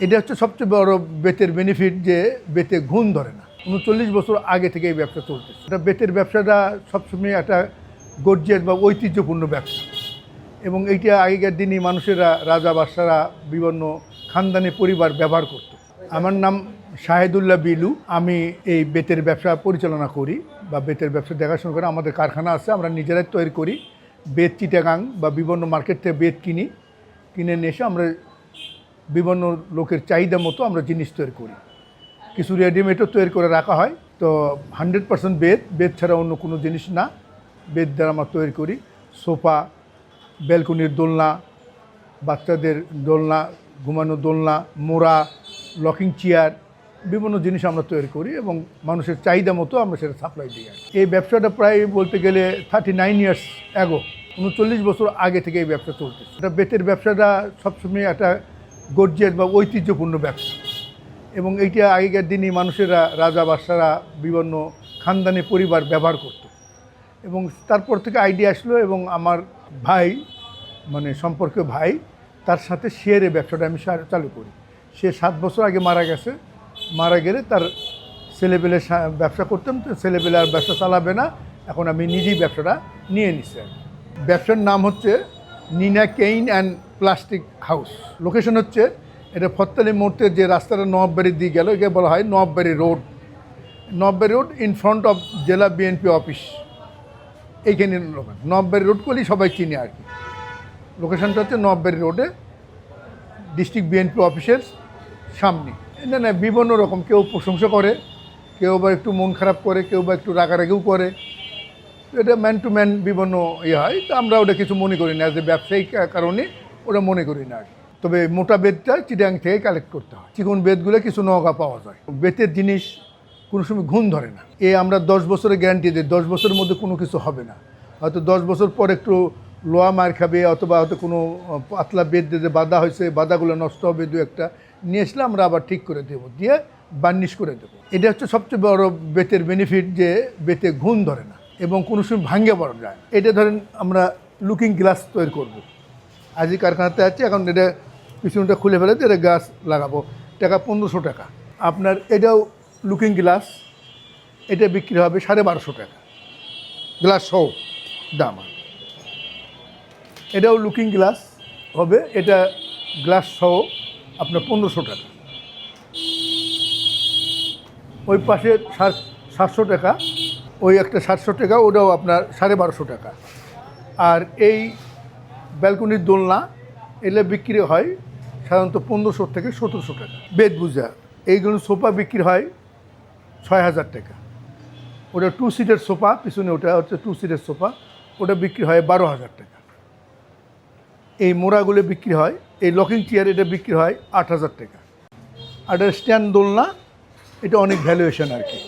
এটা হচ্ছে সবচেয়ে বড় বেতের বেনিফিট যে বেতে ঘুণ ধরে না। উনচল্লিশ বছর আগে থেকে এই ব্যবসা চলতেছে। এটা বেতের ব্যবসাটা সবসময় একটা গর্জিয়াস বা ঐতিহ্যপূর্ণ ব্যবসা। এবং এইটা আগেকার দিনই মানুষেরা, রাজা বাদশারা, বিভিন্ন খানদানি পরিবার ব্যবহার করত। আমার নাম শাহেদুল্লাহ বিলু। আমি এই বেতের ব্যবসা পরিচালনা করি বা বেতের ব্যবসা দেখাশোনা করে। আমাদের কারখানা আছে, আমরা নিজেরাই তৈরি করি। বেত চিটাগাং বা বিভিন্ন মার্কেট থেকে বেত কিনি। কিনে নিয়ে এসে আমরা বিভিন্ন লোকের চাহিদা মতো আমরা জিনিস তৈরি করি। কিছু রেডিমেডও তৈরি করে রাখা হয়। তো হান্ড্রেড পার্সেন্ট বেদ বেদ ছাড়া অন্য কোনো জিনিস না। বেদ দ্বারা আমরা তৈরি করি। সোফা, ব্যালকনির দোলনা, বাচ্চাদের দোলনা, ঘুমানো দোলনা, মোড়া লকিং চেয়ার বিভিন্ন জিনিস আমরা তৈরি করি এবং মানুষের চাহিদা মতো আমরা সেটা সাপ্লাই দিই। এই ব্যবসাটা প্রায় বলতে গেলে থার্টি নাইন ইয়ার্স অ্যাগো উনচল্লিশ বছর আগে থেকে এই ব্যবসা চলতেছে। এটা বেতের ব্যবসাটা সবসময় একটা গর্জিয়াস বা ঐতিহ্যপূর্ণ ব্যবসা। এবং এইটা আগেকার দিনই মানুষেরা, রাজা বাদশারা, বিভিন্ন খানদানি পরিবার ব্যবহার করত। এবং তারপর থেকে আইডিয়া আসলো এবং আমার ভাই মানে সম্পর্কে ভাই, তার সাথে শেয়ারে ব্যবসাটা আমি চালু করি। সে সাত বছর আগে মারা গেছে। মারা গেলে তার ছেলেবেলে ব্যবসা করতাম তো ছেলেবেলে আর ব্যবসা চালাবে না। এখন আমি নিজেই ব্যবসাটা নিয়ে নিচ্ছি ব্যবসার নাম হচ্ছে Nina cane and plastic house location হচ্ছে, এটা ফত্তালি মোড়তে যে রাস্তাটা নবাববাড়ির দিয়ে গেল, একে বলা হয় Nawabbari road. Nawabbari road in front of জেলা বিএনপি অফিস এইখানে লোকেশন নবাববাড়ি রোড করলেই সবাই চিনে আর কি। লোকেশনটা হচ্ছে নবাববাড়ি রোডে ডিস্ট্রিক্ট বিএনপি অফিসের সামনে। না না, বিভিন্ন রকম। কেউ প্রশংসা করে, কেউ বা একটু মন খারাপ করে, কেউ বা একটু রাগারাগিও করে। এটা ম্যান টু ম্যান বিভিন্ন ইয়ে হয়, তো আমরা ওটা কিছু মনে করি না যে ব্যবসায়িক কারণে ওটা মনে করি না তবে মোটা বেদটা চিটাং থেকে কালেক্ট করতে হয়। চিকন বেদগুলো কিছু নৌকা পাওয়া যায়। বেতের জিনিস কোনো সময় ঘুণ ধরে না। এ আমরা দশ বছরের গ্যারান্টি দিই, দশ বছরের মধ্যে কোনো কিছু হবে না। হয়তো দশ বছর পর একটু লোয়া মার খাবে, অথবা হয়তো কোনো পাতলা বেদ দিয়ে বাধা হয়েছে, বাধাগুলো নষ্ট হবে দু একটা, নিয়ে আসলে আমরা আবার ঠিক করে দেবো, দিয়ে বার্নিশ করে দেবো। এটা হচ্ছে সবচেয়ে বড় বেতের বেনিফিট যে বেতে ঘুণ ধরে না। এবং কোনো সময় ভাঙ্গে পড়া যায়। এটা ধরেন আমরা লুকিং গ্লাস তৈরি করব। আজই কারখানাতে আছে, এখন এটা পিছনটা খুলে ফেলে এটা গাছ লাগাবো। টাকা পনেরোশো টাকা। আপনার এটাও লুকিং গ্লাস এটা বিক্রি হবে সাড়ে বারোশো টাকা। গ্লাস সহ দাম। এটাও লুকিং গ্লাস হবে, এটা গ্লাস সহ আপনার পনেরোশো টাকা। ওই পাশে সাত সাতশো টাকা। ওই একটা সাতশো টাকা, ওটাও আপনার সাড়ে বারোশো টাকা। আর এই ব্যালকনির দোলনা, এলে বিক্রি হয় সাধারণত পনেরোশো থেকে সতেরোশো টাকা। বেদ বুঝা, এইগুলো সোফা বিক্রি হয় ছয় হাজার টাকা। ওটা টু সিটের সোফা, পিছনে ওটা হচ্ছে টু সিটের সোফা, ওটা বিক্রি হয় বারো হাজার টাকা। এই মোড়াগুলো বিক্রি হয়, এই লকিং চেয়ার এটা বিক্রি হয় আট হাজার টাকা। আর এটা স্ট্যান্ড দোলনা, এটা অনেক ভ্যালুয়েশন আর কি।